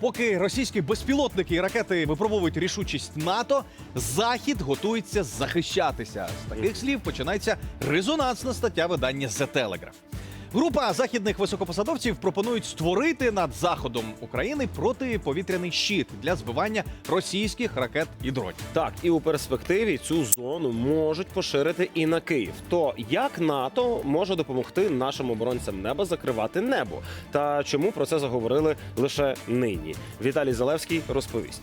Поки російські безпілотники і ракети випробовують рішучість НАТО, Захід готується захищатися. З таких слів починається резонансна стаття видання The Telegraph. Група західних високопосадовців пропонують створити над заходом України протиповітряний щит для збивання російських ракет і дронів. Так, і у перспективі цю зону можуть поширити і на Київ. То як НАТО може допомогти нашим оборонцям неба закривати небо? Та чому про це заговорили лише нині? Віталій Залевський розповість.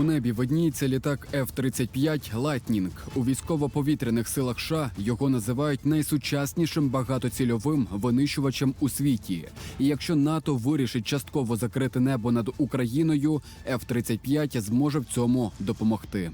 У небі видніється літак F-35 Lightning. У військово-повітряних силах США його називають найсучаснішим багатоцільовим винищувачем у світі. І якщо НАТО вирішить частково закрити небо над Україною, F-35 зможе в цьому допомогти.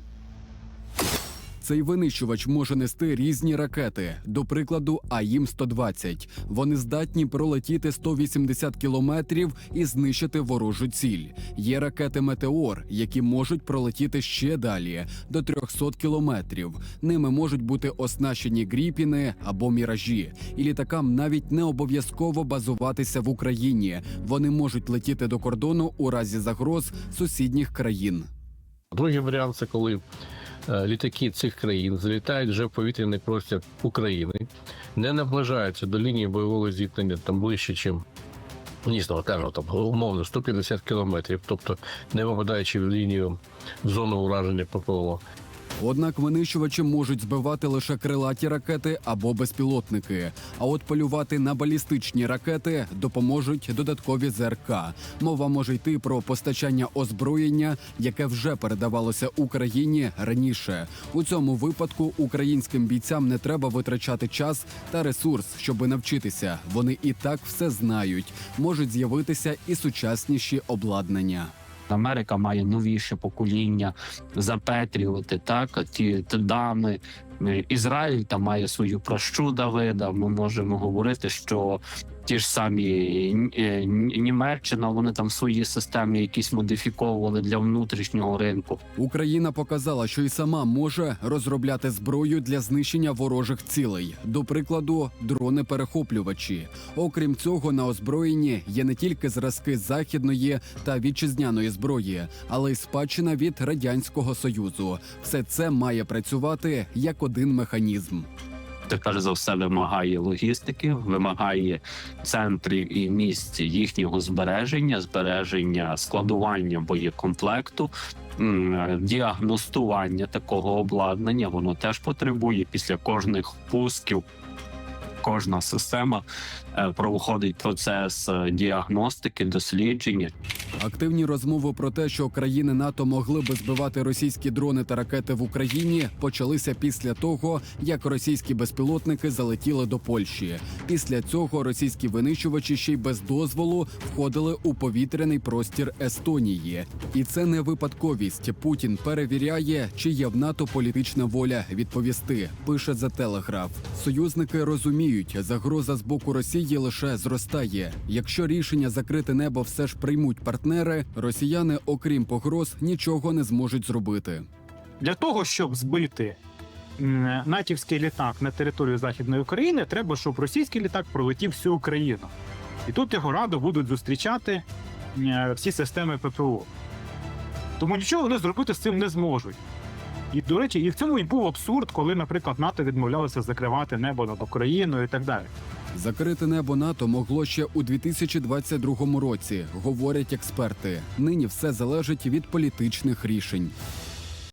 Цей винищувач може нести різні ракети, до прикладу, АІМ-120. Вони здатні пролетіти 180 кілометрів і знищити ворожу ціль. Є ракети Метеор, які можуть пролетіти ще далі до 300 кілометрів. Ними можуть бути оснащені гріпіни або міражі. І літакам навіть не обов'язково базуватися в Україні. Вони можуть летіти до кордону у разі загроз сусідніх країн. Другий варіант це коли літаки цих країн залітають вже в повітряний простір України, не наближаються до лінії бойового зіткнення там ближче, чим. Нісного кажу, там умовно 150 кілометрів, тобто не попадаючи в лінію в зону ураження ППО. Однак винищувачі можуть збивати лише крилаті ракети або безпілотники. А от полювати на балістичні ракети допоможуть додаткові ЗРК. Мова може йти про постачання озброєння, яке вже передавалося Україні раніше. У цьому випадку українським бійцям не треба витрачати час та ресурс, щоби навчитися. Вони і так все знають. Можуть з'явитися і сучасніші обладнання. Америка має новіше покоління запетрювати так ті дами. Ізраїль там має свою пращу Давида. Ми можемо говорити, що ті ж самі е, Німеччина, вони там свої системи якісь модифіковували для внутрішнього ринку. Україна показала, що і сама може розробляти зброю для знищення ворожих цілей, до прикладу, дрони-перехоплювачі. Окрім цього, на озброєнні є не тільки зразки західної та вітчизняної зброї, але й спадщина від радянського союзу. Все це має працювати як один механізм. Це перш за все вимагає логістики, вимагає центрів і місць їхнього збереження, збереження складування боєкомплекту. Діагностування такого обладнання воно теж потребує після кожних пусків. Кожна система е, проходить процес е, діагностики, дослідження. Активні розмови про те, що країни НАТО могли би збивати російські дрони та ракети в Україні, почалися після того, як російські безпілотники залетіли до Польщі. Після цього російські винищувачі ще й без дозволу входили у повітряний простір Естонії. І це не випадковість. Путін перевіряє, чи є в НАТО політична воля відповісти. Пише за телеграф. Союзники розуміють, загроза з боку Росії лише зростає. Якщо рішення закрити небо все ж приймуть партнери, росіяни, окрім погроз, нічого не зможуть зробити. Для того, щоб збити натівський літак на територію Західної України, треба, щоб російський літак пролетів всю Україну. І тут його радо будуть зустрічати всі системи ППО. Тому нічого вони зробити з цим не зможуть. І, до речі, і в цьому і був абсурд, коли, наприклад, НАТО відмовлялося закривати небо над Україною і так далі. Закрити небо НАТО могло ще у 2022 році, говорять експерти. Нині все залежить від політичних рішень.